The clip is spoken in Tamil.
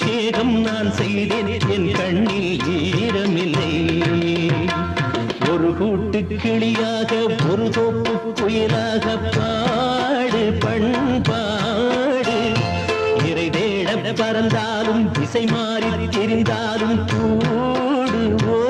அபிஷேகம் நான் செய்தேன் என் கண்ணில் ஈரமில்லை. ஒரு கூட்டு கிளியாக ஒரு தோப்பு புயலாக பாடு பண்பாடு. இறை தேட பறந்தாலும் திசை மாறி தெரிந்தாலும் கூட